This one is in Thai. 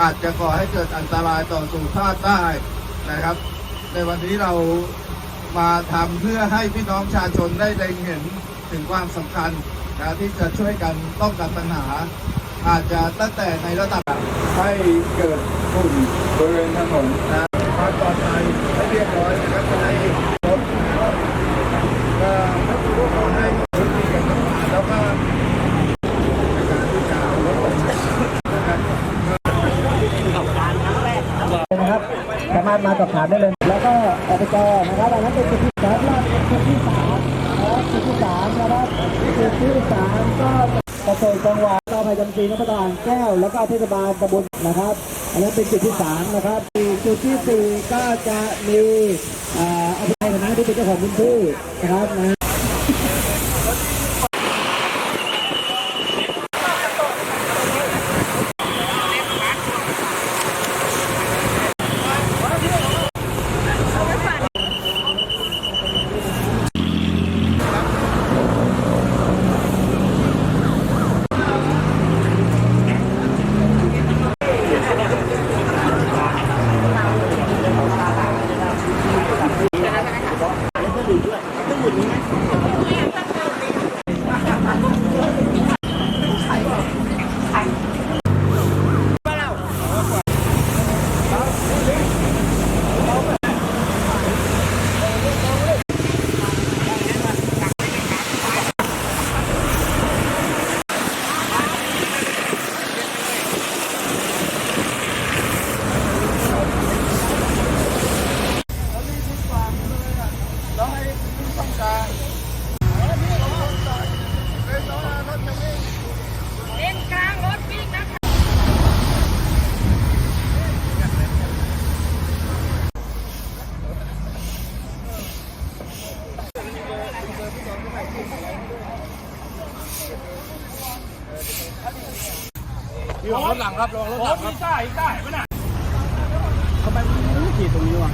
อาจจะก่อให้เกิดอันตรายต่อสุขภาพได้นะครับ ในวันนี้เรามาทำเพื่อให้พี่น้องประชาชนได้เล็งเห็นถึงความสำคัญนะที่จะช่วยกันป้องกันปัญหา อาจจะตั้งแต่ในระดับให้เกิดฝุ่นบริเวณถนนนะความปลอดภัยให้เรียบร้อยนะครับจะได้รถนะครับก็ถ้าคุณผู้ขอให้พื้นที่กันต่างๆแล้วก็ในการที่จะเอารถออกมานะครับ นะครับสามารถมาสอบถามได้เลย แล้วก็อบจนะครับอันนั้นเป็นจุดที่สามรอบจุดที่สามนะครับจุดที่สามนะครับจุดที่สามก็เกษตรจังหวัดก็พยจำปีนพดานแก้ว แล้วก็เทศบาลตำบลนะครับ อันนั้นเป็นจุดที่สามนะครับจุดที่สี่ก็จะมีอ่าอภิชัยคณะที่เป็นเจ้าของพื้นที่นะครับนะ รถหลังครับรถหลังครับใต้ใต้ไม่น่ะทำไมมันไม่ขี่ตรงนี้วะ